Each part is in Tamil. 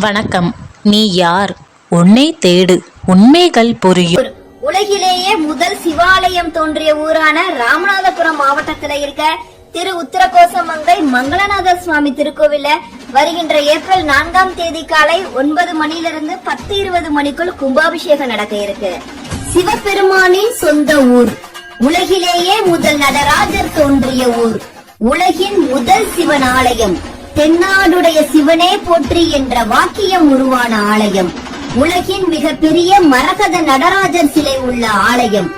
வணக்கம். நீ யார்? உன்னை தேடு. உண்மைகள் புரியும். உலகிலேயே முதல் சிவாலயம் தோன்றிய ஊரான ராமநாதபுரம் மாவட்டத்துல இருக்க திரு உத்தரகோசமங்கை மங்களநாத சுவாமி திருக்கோவில வருகின்ற ஏப்ரல் நான்காம் தேதி காலை ஒன்பது மணியிலிருந்து பத்து இருபது மணிக்குள் கும்பாபிஷேகம் நடக்க இருக்கு. சிவபெருமானின் சொந்த ஊர். உலகிலேயே முதல் நடராஜர் தோன்றிய ஊர். உலகின் முதல் சிவன் ஆலயம். தென்னாடுடைய சிவனே போற்றி என்ற வாக்கியம் உருவான ஆலயம். உலகின் மிகப்பெரிய மரகத நடராஜர் சிலை உள்ள ஆலயம்.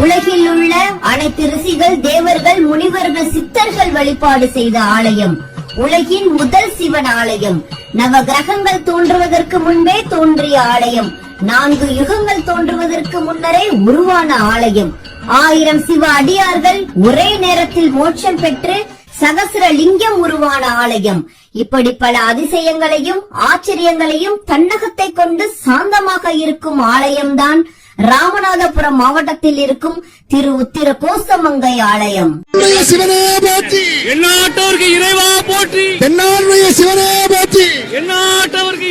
உலகில் உள்ள அனைத்து ரிஷிகள் தேவர்கள் முனிவர்கள் சித்தர்கள் வழிபாடு செய்த ஆலயம். உலகின் முதல் சிவன் ஆலயம். நவ கிரகங்கள் தோன்றுவதற்கு முன்பே தோன்றிய ஆலயம். நான்கு யுகங்கள் தோன்றுவதற்கு முன்னரே உருவான ஆலயம். ஆயிரம் சிவ அடியார்கள் ஒரே நேரத்தில் மோட்சம் பெற்று சகசிர லிங்கம் உருவான ஆலயம். இப்படி பல அதிசயங்களையும் ஆச்சரியங்களையும் தன்னகத்தை கொண்டு சாந்தமாக இருக்கும் ஆலயம்தான் ராமநாதபுரம் மாவட்டத்தில் இருக்கும் திரு உத்திர கோசமங்கை ஆலயம் சிவனே போற்றி. இறைவா போற்றி. தென்னாடுடைய சிவனே போற்றி.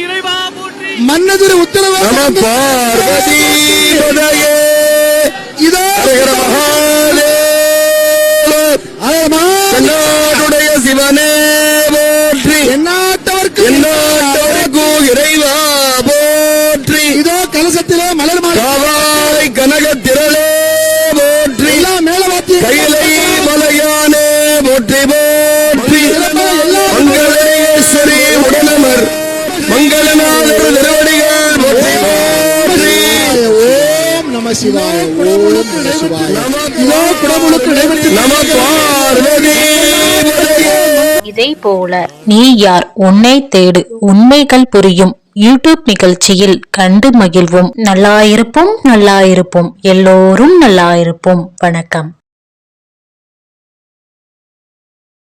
இறைவா போற்றி. மன்னதிரு உத்தரவு பார்வதி இதோ சிவனே போற்றி. எந்நாட்டவர்க்கு எந்நாட்டவருக்கு இறைவா போற்றி. இதோ கலசத்திலே மலர் மாலை. கனக திரளே போற்றி. மேல வாத்தி கையிலை மலையானே போற்றி போற்றி. மங்களேஸ்வரி உடனமர். மங்களநாதர் திருவடிகள் போற்றி போற்றி. ஓம் நம சிவாய ஓம் நம சிவாய. இதோ குடமுழுக்கு நம பார்வதி. இதை போல நீ யார்? உன்னை தேடு. உண்மைகள் புரியும். யூடியூப் நிகழ்ச்சியில் கண்டு மகிழ்வோம். நல்லாயிருப்போம் நல்லாயிருப்போம். எல்லோரும் நல்லாயிருப்போம். வணக்கம்.